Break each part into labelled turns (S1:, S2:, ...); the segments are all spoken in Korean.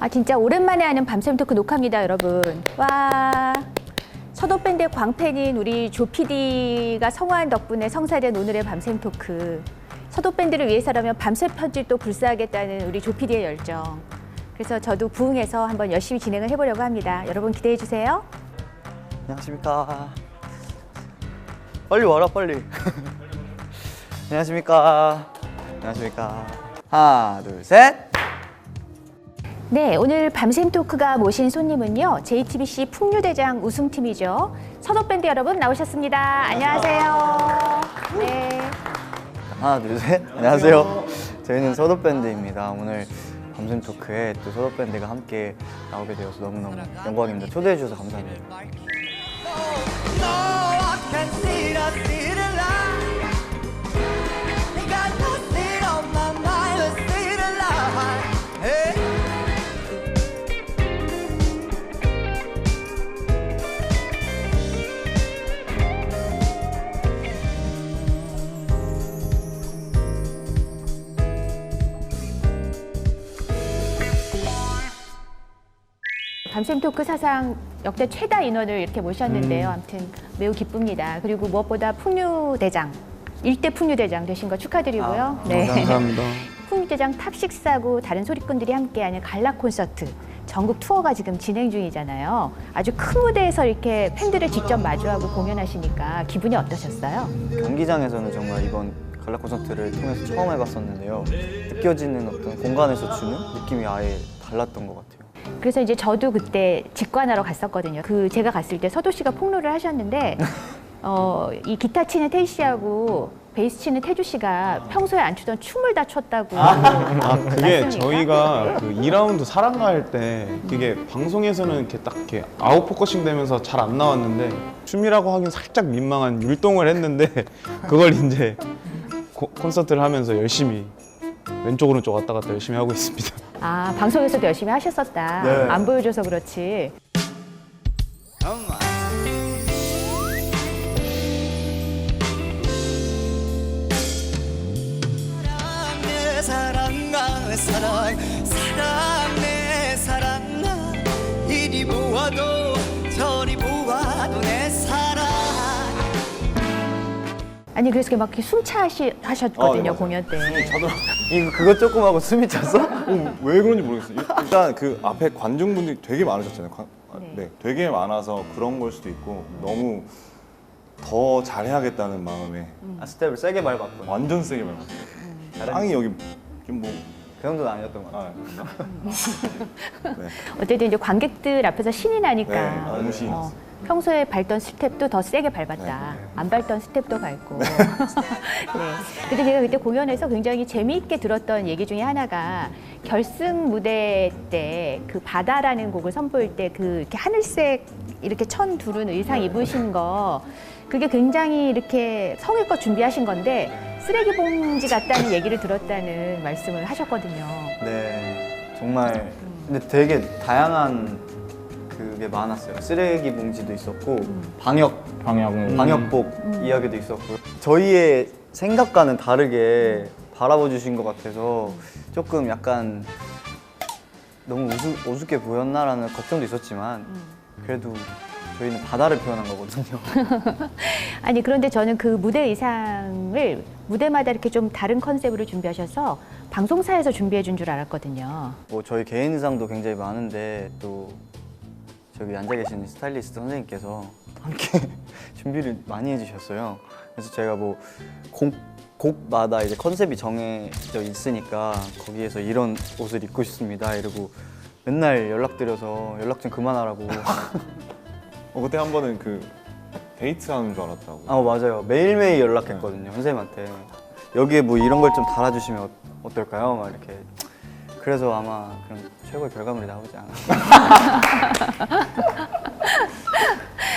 S1: 아 진짜 오랜만에 하는 밤샘 토크 녹화입니다, 여러분. 와. 서도 밴드 광팬인 우리 조 PD가 성화한 덕분에 성사된 오늘의 밤샘 토크. 서도 밴드를 위해서라면 밤새 편집도 불사하겠다는 우리 조 PD의 열정. 그래서 저도 부응해서 한번 열심히 진행을 해보려고 합니다. 여러분 기대해 주세요.
S2: 안녕하십니까. 빨리 와라 빨리. 안녕하십니까. 안녕하십니까. 하나 둘 셋.
S1: 네, 오늘 밤샘 토크가 모신 손님은요, JTBC 풍류대장 우승팀이죠. 서도밴드 여러분 나오셨습니다. 안녕하세요. 네.
S2: 하나 둘 셋. 안녕하세요. 저희는 서도 밴드입니다. 오늘 밤샘 토크에 또 서도 밴드가 함께 나오게 되어서 너무너무 영광입니다. 초대해 주셔서 감사합니다.
S1: 밤샘 토크 사상 역대 최다 인원을 이렇게 모셨는데요. 아무튼 매우 기쁩니다. 그리고 무엇보다 풍류대장, 일대 풍류대장 되신 거 축하드리고요. 네.
S2: 감사합니다.
S1: 풍류대장 탑식사고 다른 소리꾼들이 함께하는 갈라 콘서트 전국 투어가 지금 진행 중이잖아요. 아주 큰 무대에서 이렇게 팬들을 직접 마주하고 공연하시니까 기분이 어떠셨어요?
S2: 경기장에서는 정말 이번 갈라 콘서트를 통해서 처음 해봤었는데요. 느껴지는 어떤 공간에서 주는 느낌이 아예 달랐던 것 같아요.
S1: 그래서 이제 저도 그때 직관하러 갔었거든요. 그 제가 갔을 때 서도 씨가 폭로를 하셨는데 어, 이 기타 치는 태희 씨하고 베이스 치는 태주 씨가 평소에 안 추던 춤을 다 췄다고.
S3: 아 그게
S1: 맞습니까?
S3: 저희가 그 2라운드 사랑가 할때 그게 방송에서는 이렇게 딱 이렇게 아웃 포커싱 되면서 잘 안 나왔는데 춤이라고 하긴 살짝 민망한 율동을 했는데 그걸 이제 고- 콘서트를 하면서 열심히 왼쪽 오른쪽 왔다 갔다 열심히 하고 있습니다.
S1: 아 방송에서도 열심히 하셨었다.
S2: 네.
S1: 안 보여줘서 그렇지.
S4: 사랑
S1: 아니 그래서 막 이렇게 숨차 하시, 하셨거든요 공연 때.
S2: 이거 그것 조금 하고 숨이 찼어?
S5: 왜 그런지 모르겠어요. 일단 그 앞에 관중분들이 되게 많으셨잖아요. 관- 아,
S1: 네.
S5: 네. 되게 많아서 그런 걸 수도 있고 너무 더 잘해야겠다는 마음에
S1: 음.
S2: 아, 스텝을 세게 밟았구나.
S5: 완전 세게 말았어요.
S2: 다른-
S5: 땅이 여기 좀 뭐
S2: 그 정도는 아니었던 것 같아요.
S5: 아, 네.
S1: 어쨌든 이제 관객들 앞에서 신이 나니까.
S5: 네, 너무 신이
S1: 어,
S5: 났어요.
S1: 평소에 밟던 스텝도 더 세게 밟았다.
S5: 네.
S1: 안 밟던 스텝도 밟고. 네. 근데 제가 그때 공연에서 굉장히 재미있게 들었던 얘기 중에 하나가 결승 무대 때 그 바다라는 곡을 선보일 때 그 이렇게 하늘색 이렇게 천 두른 의상 입으신 거 그게 굉장히 이렇게 성의껏 준비하신 건데 쓰레기 봉지 같다는 얘기를 들었다는 말씀을 하셨거든요.
S2: 네, 정말 근데 되게 다양한 그게 많았어요. 쓰레기 봉지도 있었고 방역
S6: 방역
S2: 방역복 이야기도 있었고요. 저희의 생각과는 다르게 바라봐 주신 것 같아서 조금 약간 너무 우습, 우습게 보였나라는 걱정도 있었지만 그래도 저희는 바다를 표현한 거거든요.
S1: 아니 그런데 저는 그 무대 의상을 무대마다 이렇게 좀 다른 컨셉으로 준비하셔서 방송사에서 준비해 준 줄 알았거든요.
S2: 뭐 저희 개인 의상도 굉장히 많은데 또 저기 앉아 계신 스타일리스트 선생님께서 함께 준비를 많이 해주셨어요. 그래서 제가 뭐 곡, 곡마다 이제 컨셉이 정해져 있으니까 거기에서 이런 옷을 입고 싶습니다. 이러고 맨날 연락드려서 연락 좀 그만하라고.
S5: 어, 그때 한 번은 그 데이트하는 줄 알았다고.
S2: 아 맞아요. 매일매일 연락했거든요 선생님한테. 여기에 뭐 이런 걸 좀 달아주시면 어- 어떨까요? 막 이렇게. 그래서 아마 그런 최고의 결과물이 나오지 않았나.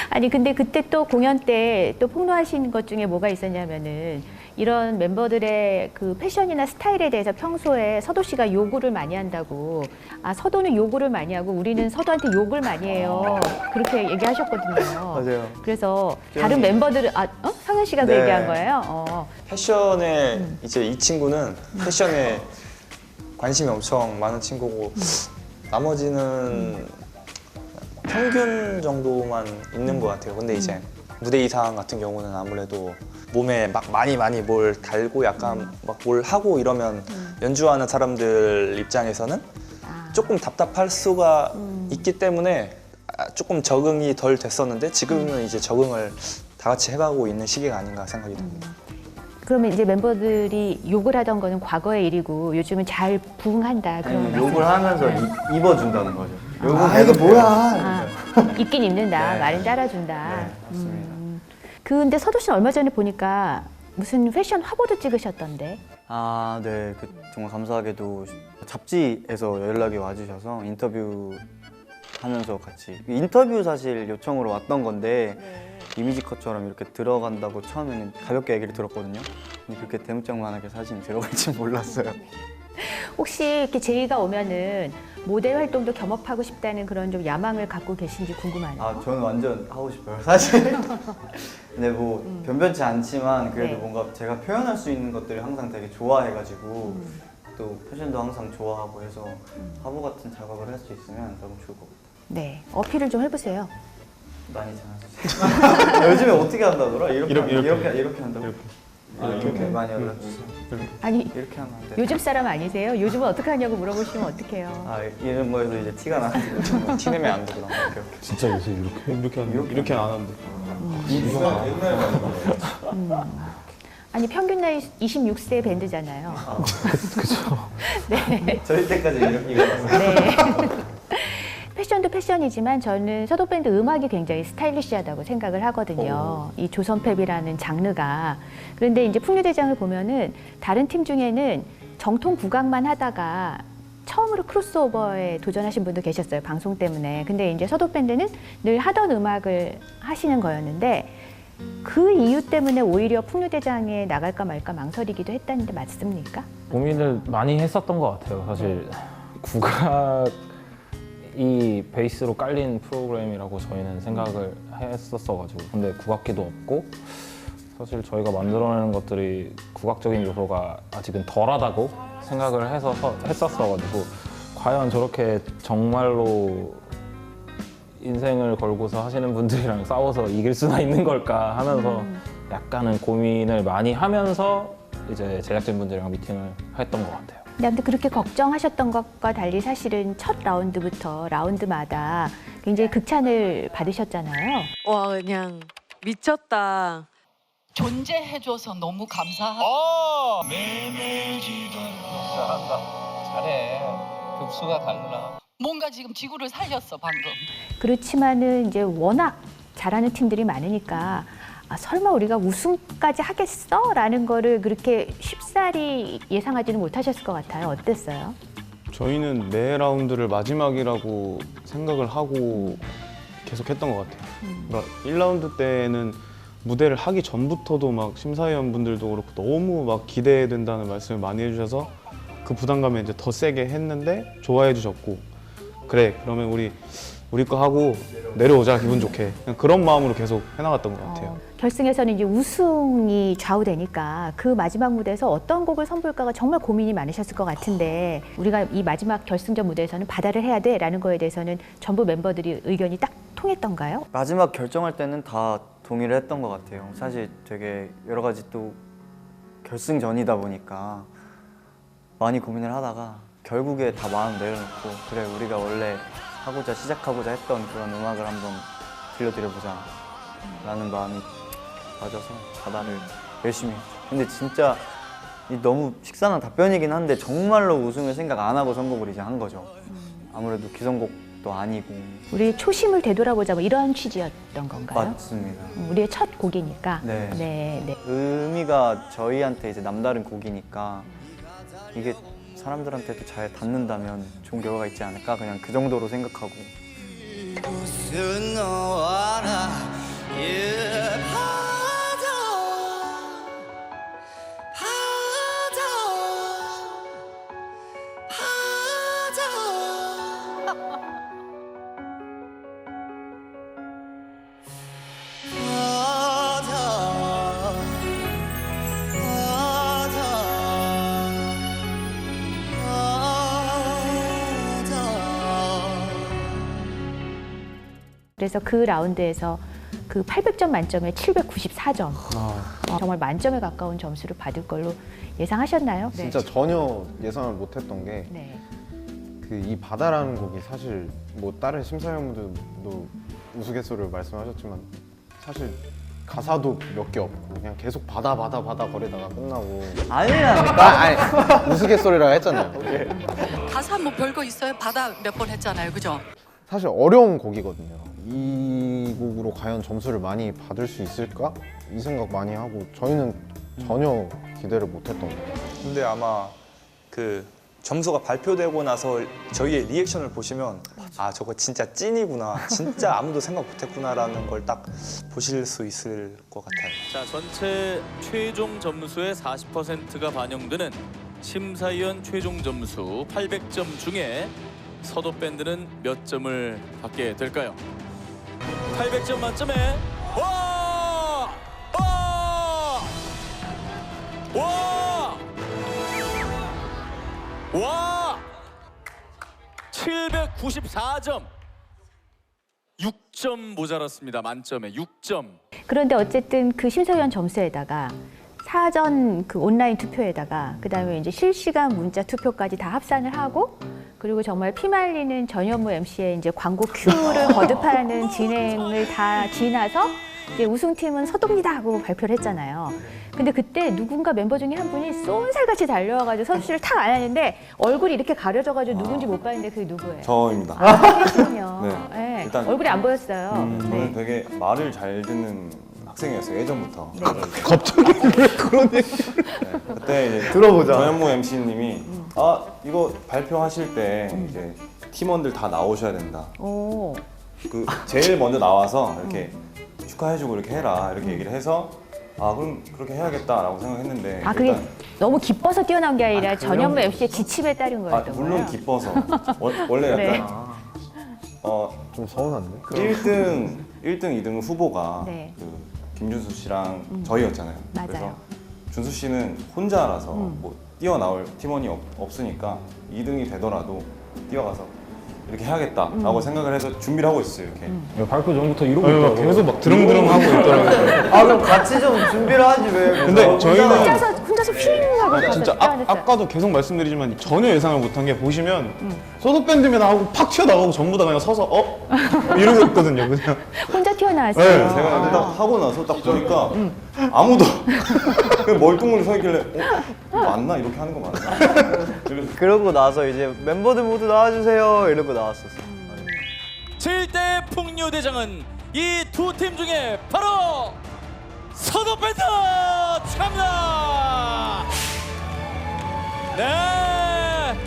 S1: 아니 근데 그때 또 공연 때 또 폭로하신 것 중에 뭐가 있었냐면은 이런 멤버들의 그 패션이나 스타일에 대해서 평소에 서도 씨가 요구를 많이 한다고 아 서도는 요구를 많이 하고 우리는 서도한테 욕을 많이 해요 그렇게 얘기하셨거든요.
S2: 맞아요.
S1: 그래서 다른 멤버들은 아 어? 성현 씨가 그
S2: 네.
S1: 얘기한 거예요. 어.
S6: 패션에 이제 이 친구는 패션에 관심이 엄청 많은 친구고 나머지는 평균 정도만 있는 것 같아요. 근데 이제 무대 이상 같은 경우는 아무래도 몸에 막 많이 많이 뭘 달고 약간 막 뭘 하고 이러면 연주하는 사람들 입장에서는
S1: 아.
S6: 조금 답답할 수가 있기 때문에 아, 조금 적응이 덜 됐었는데 지금은 이제 적응을 다 같이 해가고 있는 시기가 아닌가 생각이 듭니다.
S1: 그러면 이제 멤버들이 욕을 하던 거는 과거의 일이고 요즘은 잘 부응한다 그런 말씀.
S2: 욕을 하면서 입, 입어준다는 거죠. 욕은
S4: 아 이거
S2: 계속
S4: 뭐야
S1: 아, 입긴 입는다
S2: 네.
S1: 말은 따라준다.
S2: 네, 맞습니다.
S1: 음. 근데 서도 씨는 얼마 전에 보니까 무슨 패션 화보도 찍으셨던데.
S2: 아, 네. 그 정말 감사하게도 잡지에서 연락이 와주셔서 인터뷰 하면서 같이 인터뷰 사실 요청으로 왔던 건데 이미지 컷처럼 이렇게 들어간다고 처음에는 가볍게 얘기를 들었거든요. 근데 그렇게 대문짝만하게 사진이 들어갈 줄 몰랐어요.
S1: 혹시 이렇게 제의가 오면은 모델 활동도 겸업하고 싶다는 그런 좀 야망을 갖고 계신지 궁금하네요.
S2: 아, 저는 완전 하고 싶어요. 사실. 근데 뭐 변변치 않지만 그래도
S1: 네.
S2: 뭔가 제가 표현할 수 있는 것들을 항상 되게 좋아해가지고 또 패션도 항상 좋아하고 해서 화보 같은 작업을 할 수 있으면 너무 좋을 것 같아요.
S1: 네, 어필을 좀 해보세요.
S2: 많이 잘하세요. 요즘에 어떻게 한다더라?
S3: 이렇게
S2: 이렇게,
S3: 이렇게
S2: 이렇게. 이렇게, 한다고?
S3: 이렇게.
S2: 아, 이렇게 많이 연락주세요.
S1: 아니
S2: 이렇게 하면 안 돼.
S1: 요즘 사람 아니세요? 요즘은 어떻게 하냐고 물어보시면 어떡해요?
S2: 아 이런 거에서 이제 티가 나는
S6: 티내면 안 되더라.
S2: 오케이 오케이.
S3: 진짜 요새 이렇게 이렇게 하는
S2: 이렇게
S3: 이렇게 안 하는데.
S1: 아니 평균 나이 26세 밴드잖아요.
S2: 저희 때까지 이렇게 입었어요.
S1: 네. 패션도 패션이지만 저는 서도 밴드 음악이 굉장히 스타일리시하다고 생각을 하거든요. 이 조선팝이라는 장르가. 그런데 이제 풍류대장을 보면은 다른 팀 중에는 정통 국악만 하다가 처음으로 크로스오버에 도전하신 분도 계셨어요. 방송 때문에. 근데 이제 서도 밴드는 늘 하던 음악을 하시는 거였는데 그 이유 때문에 오히려 풍류대장에 나갈까 말까 망설이기도 했다는데 맞습니까?
S7: 고민을 많이 했었던 것 같아요. 사실 국악 이 베이스로 깔린 프로그램이라고 저희는 생각을 했었어가지고 근데 국악기도 없고 사실 저희가 만들어내는 것들이 국악적인 요소가 아직은 덜하다고 생각을 해서 했었어가지고 과연 저렇게 정말로 인생을 걸고서 하시는 분들이랑 싸워서 이길 수나 있는 걸까 하면서 약간은 고민을 많이 하면서 이제 제작진분들이랑 미팅을 했던 것 같아요.
S1: 근데 아무튼 그렇게 걱정하셨던 것과 달리 사실은 첫 라운드부터 라운드마다 굉장히 극찬을 받으셨잖아요.
S8: 와 그냥 미쳤다.
S9: 존재해줘서 너무 감사하고
S10: 잘한다. 잘해. 급수가 달라.
S9: 뭔가 지금 지구를 살렸어 방금.
S1: 그렇지만은 이제 워낙 잘하는 팀들이 많으니까 아, 설마 우리가 우승까지 하겠어? 라는 거를 그렇게 쉽사리 예상하지는 못하셨을 것 같아요. 어땠어요?
S3: 저희는 매 라운드를 마지막이라고 생각을 하고 계속 했던 것 같아요. 그러니까 1라운드 때는 무대를 하기 전부터도 막 심사위원분들도 그렇고 너무 막 기대된다는 말씀을 많이 해주셔서 그 부담감에 이제 더 세게 했는데 좋아해 주셨고 그래 그러면 우리 우리 거 하고 내려오자 기분 좋게 그냥 그런 마음으로 계속 해나갔던 것 같아요.
S1: 어, 결승에서는 이제 우승이 좌우되니까 그 마지막 무대에서 어떤 곡을 선보일까가 정말 고민이 많으셨을 것 같은데 우리가 이 마지막 결승전 무대에서는 바다를 해야 돼라는 거에 대해서는 전부 멤버들이 의견이 딱 통했던가요?
S2: 마지막 결정할 때는 다 동의를 했던 것 같아요. 사실 되게 여러 가지 또 결승전이다 보니까 많이 고민을 하다가 결국에 다 마음 내려놓고 그래 우리가 원래 하고자 시작하고자 했던 그런 음악을 한번 들려드려보자 라는 마음이 맞아서 바다를 열심히 했죠. 근데 진짜 이 너무 식상한 답변이긴 한데 정말로 우승을 생각 안 하고 선곡을 이제 한 거죠. 아무래도 기성곡도 아니고
S1: 우리 초심을 되돌아보자 뭐 이런 취지였던 건가요?
S2: 맞습니다.
S1: 음, 우리의 첫 곡이니까.
S2: 네.
S1: 네, 네.
S2: 의미가 저희한테 이제 남다른 곡이니까 이게 사람들한테도 잘 닿는다면 좋은 결과가 있지 않을까? 그냥 그 정도로 생각하고
S1: 그래서 그 라운드에서 그 800점 만점에 794점.
S3: 아,
S1: 어, 정말 만점에 가까운 점수를 받을 걸로 예상하셨나요?
S11: 진짜 전혀 예상을 못했던 게
S1: 네.
S11: 그 이 바다라는 곡이 사실 뭐 다른 심사위원분들도 우스갯소리로 말씀하셨지만 사실 가사도 몇 개 없고 그냥 계속 바다 바다 바다 거리다가 끝나고
S2: 아니라니까.
S11: 아, 아니 우스갯소리라 했잖아요.
S9: 가사 뭐 별거 있어요? 바다 몇 번 했잖아요, 그죠?
S11: 사실 어려운 곡이거든요. 이 곡으로 과연 점수를 많이 받을 수 있을까? 이 생각 많이 하고 저희는 전혀 기대를 못했던 것 같아요.
S6: 근데 아마 그 점수가 발표되고 나서 저희의 리액션을 보시면 아 저거 진짜 찐이구나 진짜 아무도 생각 못했구나라는 걸 딱 보실 수 있을 것 같아요.
S12: 자, 전체 최종 점수의 40%가 반영되는 심사위원 최종 점수 800점 중에 서도 밴드는 몇 점을 받게 될까요? 800점 만점에 와! 와! 와! 와! 794점. 6점 모자랐습니다. 만점에 6점.
S1: 그런데 어쨌든 그 심사위원 점수에다가 사전 그 온라인 투표에다가 그다음에 이제 실시간 문자 투표까지 다 합산을 하고 그리고 정말 피말리는 전현무 MC의 이제 광고 큐를 거듭하는 진행을 다 지나서 이제 우승팀은 서동이다 하고 발표를 했잖아요. 근데 그때 누군가 멤버 중에 한 분이 쏜살같이 달려와가지고 서수 씨를 탁 안았는데 얼굴이 이렇게 가려져가지고 누군지 못 봤는데 그게 누구예요?
S5: 저입니다.
S1: 아, 그렇군요.
S5: 네.
S1: 네.
S5: 일단-
S1: 얼굴이 안 보였어요.
S5: 저는
S1: 네.
S5: 되게 말을 잘 듣는 학생이었어요 예전부터.
S3: 갑자기 왜 그런 얘기?
S5: 그때 이제
S2: 들어보자.
S5: 전현무 MC님이 아 이거 발표하실 때 이제 팀원들 다 나오셔야 된다.
S1: 오.
S5: 그 제일 먼저 나와서 이렇게 축하해주고 이렇게 해라 이렇게 얘기를 해서 아 그럼 그렇게 해야겠다라고 생각했는데
S1: 아 그게
S5: 일단
S1: 너무 기뻐서 뛰어난 게 아니라
S5: 아,
S1: 전현무
S5: 게
S1: MC의 지침에 따른
S5: 아,
S1: 거였던
S5: 물론
S1: 거예요.
S5: 기뻐서 원- 원래 약간
S1: 네.
S5: 어
S11: 좀 서운한데?
S5: 1등 1등 2등 후보가
S1: 네.
S5: 그 김준수 씨랑 저희였잖아요.
S1: 맞아요.
S5: 그래서 준수 씨는 혼자라서
S1: 음.
S5: 뭐 뛰어나올 팀원이 없, 없으니까 2등이 되더라도 뛰어가서 이렇게 해야겠다라고
S1: 음.
S5: 생각을 해서 준비를 하고 있어요. 이렇게.
S7: 이거 발표 전부터 이러고
S3: 아니, 막
S7: 있더라고.
S3: 계속 막 드릉드릉 하고 있더라고요.
S2: 아 그럼 같이 좀 준비를 하지 왜?
S3: 근데 저희는
S1: 혼자서 혼자서 휘 하고
S3: 아, 진짜 아. 아까도 계속 말씀드리지만 전혀 예상을 못한 게 보시면 소도 밴드면 나오고 팍 튀어나가고 전부 다 그냥 서서 어? 이러고 있거든요 그냥
S1: 혼자 튀어나왔어요.
S3: 네,
S5: 제가
S1: 아.
S5: 이렇게 딱 하고 나서 딱 보니까 아무도 그냥 멀뚱멀리 서 있길래 어? 맞나? 이렇게 하는 거 맞나?
S2: 그러고 나서 이제 멤버들 모두 나와주세요 이러고 나왔었어.
S12: 7대 풍류 대장은 이 두 팀 중에 바로 서도 밴드 축하합니다. 네,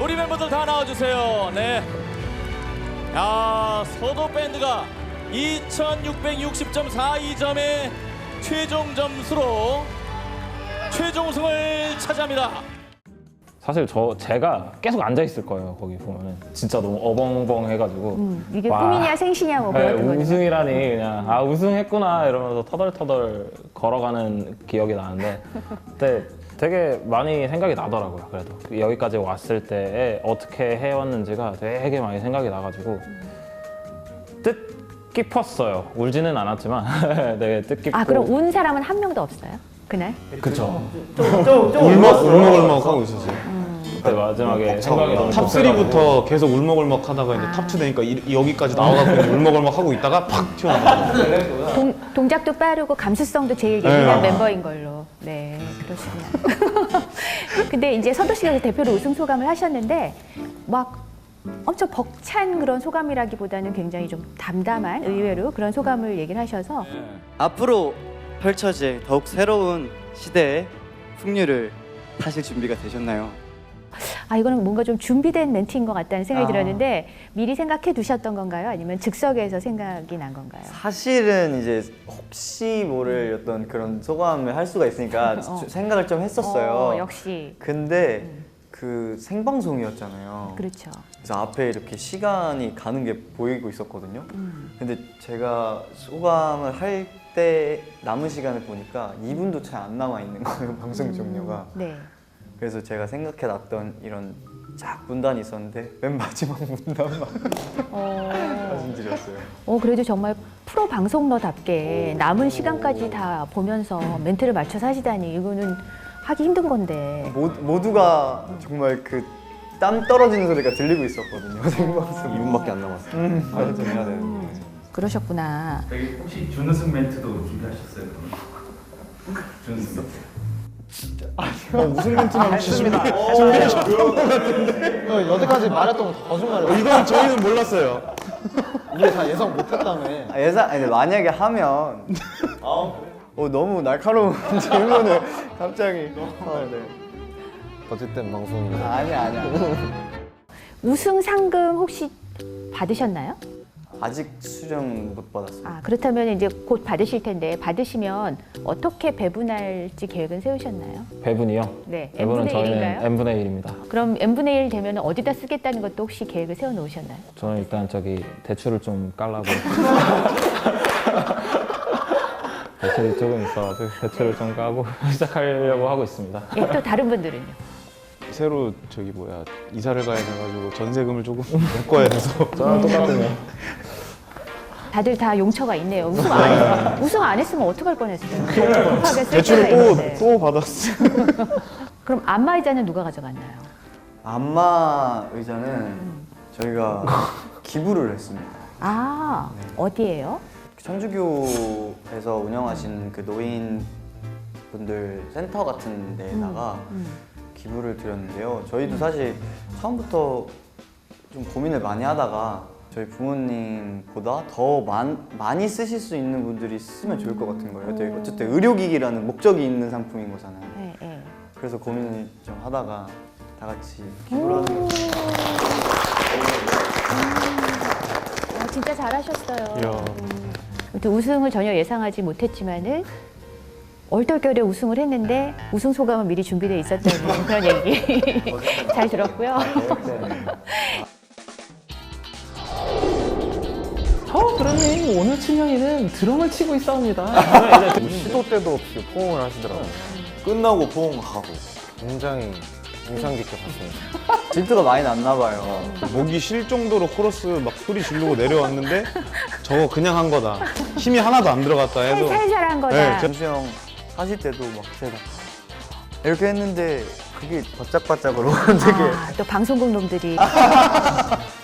S12: 우리 멤버들 다 나와주세요. 네, 야 서도 밴드가 2,660.42점의 최종 점수로 최종 우승을 차지합니다.
S7: 사실 저 제가 계속 앉아 있을 거예요 거기 보면은. 진짜 너무 어벙벙 해가지고.
S1: 음, 이게
S7: 와.
S1: 꿈이냐 생시냐 뭐
S7: 네,
S1: 그랬던 거죠.
S7: 우승이라니 그냥. 아 우승했구나 이러면서 터덜터덜 걸어가는 기억이 나는데. 그때 되게 많이 생각이 나더라고요 그래도. 여기까지 왔을 때 어떻게 해왔는지가 되게 많이 생각이 나가지고. 뜻깊었어요. 울지는 않았지만. 되게 뜻깊고.
S1: 아 그럼 운 사람은 한 명도 없어요? 그날?
S7: 그쵸.
S3: 울먹 울먹 울먹 하고 있었어요
S7: 그때 마지막에 생각이 너무
S3: 탑 3부터 계속 울먹울먹 하다가 이제 탑 2 되니까 이- 여기까지 나와갖고 이제 울먹울먹 하고 있다가 팍 튀어나가요
S1: 동, 동작도 빠르고 감수성도 제일 예민한
S3: 네.
S1: 멤버인 걸로. 네, 그러시구나. 근데 이제 서도 씨가 대표로 우승 소감을 하셨는데 막 엄청 벅찬 그런 소감이라기보다는 굉장히 좀 담담한 의외로 그런 소감을 얘기를 하셔서
S2: 앞으로 펼쳐질 더욱 새로운 시대의 풍류를 타실 준비가 되셨나요?
S1: 아 이거는 뭔가 좀 준비된 멘트인 것 같다는 생각이
S2: 아.
S1: 들었는데 미리 생각해 두셨던 건가요? 아니면 즉석에서 생각이 난 건가요?
S2: 사실은 이제 혹시 모를 어떤 그런 소감을 할 수가 있으니까
S1: 어.
S2: 생각을 좀 했었어요.
S1: 어, 역시
S2: 근데 그 생방송이었잖아요.
S1: 그렇죠.
S2: 그래서 앞에 이렇게 시간이 가는 게 보이고 있었거든요.
S1: 음.
S2: 근데 제가 소감을 할 때 남은 시간을 보니까 2분도 채 안 남아 있는 거예요 방송 종료가.
S1: 네.
S2: 그래서 제가 생각해 놨던 이런 쫙 문단이 있었는데 맨 마지막 문단만
S1: 어,
S2: 말씀드렸어요.
S1: 어, 그래도 정말 프로 방송러답게 남은 시간까지 다 보면서 멘트를 맞춰서 하시다니 이거는 하기 힘든 건데.
S2: 모, 모두가 정말 그 땀 떨어지는 소리가 들리고 있었거든요. 생방송
S5: 2분밖에 안 남았어요.
S2: 음,
S5: 빨리 좀 해야 되는데.
S1: 그러셨구나.
S13: 저기 혹시 준우승 멘트도 준비하셨어요? 준우승 멘트.
S11: 무슨 멘트만 준비 준비하셨던 것 같은데. 어, 여태까지 말했던 거 거짓말이에요
S3: 이건 저희는 몰랐어요.
S11: 우리 다 예상 못했다며.
S2: 아, 예상 아니 만약에 하면. 어, 너무 날카로운 질문을 갑자기. 아, 네.
S11: 어쨌든 방송이
S2: 아니 아니야.
S1: 우승 상금 혹시 받으셨나요?
S2: 아직 수령 못 받았어요.
S1: 아, 그렇다면 이제 곧 받으실 텐데 받으시면 어떻게 배분할지 계획은 세우셨나요?
S7: 배분이요.
S1: 네,
S7: 배분은
S1: n분의
S7: 저희는
S1: 일인가요?
S7: n분의 1입니다.
S1: 그럼 n분의 1 되면 어디다 쓰겠다는 것도 혹시 계획을 세워 놓으셨나요?
S7: 저는 일단 저기 대출을 좀 깔라고 대출이 조금 있어가지고 대출을 좀 까고 시작하려고 하고 있습니다.
S1: 예, 또 다른 분들은요?
S3: 새로 저기 뭐야 이사를 가야 돼가지고 전세금을 조금 묶어야 돼서
S7: 저랑 똑같네요.
S1: 다들 다 용처가 있네요. 우승 안, 했, 우승 안 했으면 어떡할 뻔했어요. 급하게 쓸
S3: 대출을
S1: 때가 있는데.
S3: 또또 받았어.
S1: 그럼 안마의자는 누가 가져갔나요?
S2: 안마 의자는 저희가 기부를 했습니다.
S1: 아, 어디예요?
S2: 천주교에서 운영하시는 그 노인 분들 센터 같은 데다가
S1: 음.
S2: 기부를 드렸는데요. 저희도 사실 처음부터 좀 고민을 많이 하다가 저희 부모님보다 더 많, 많이 쓰실 수 있는 분들이 쓰면 좋을 것 같은 거예요. 되게 어쨌든 의료기기라는 목적이 있는 상품인 거잖아요.
S1: 네, 네.
S2: 그래서 고민을 좀 하다가 다 같이 기부를 하는 거예요.
S1: 아, 진짜 잘하셨어요.
S3: 이야.
S1: 음. 아무튼 우승을 전혀 예상하지 못했지만은 얼떨결에 우승을 했는데 우승 소감은 미리 준비되어 있었다는 그런 얘기 잘 들었고요.
S7: 저 그러니 오늘 춘영이는 드럼을 치고 있사옵니다.
S11: 시도 때도 없이 포옹을 하시더라고요
S5: 끝나고 포옹하고.
S11: 굉장히 인상 깊게 봤습니다
S2: 질투가 많이 났나 봐요.
S3: 목이 쉴 정도로 코러스 막 소리 지르고 내려왔는데 저거 그냥 한 거다. 힘이 하나도 안 들어갔다 해도
S1: 살살한 거다.
S3: 네,
S2: 전수 형 하실 때도 막 제가 이렇게 했는데 그게 바짝바짝 으로 되게
S1: 아, 또 방송국 놈들이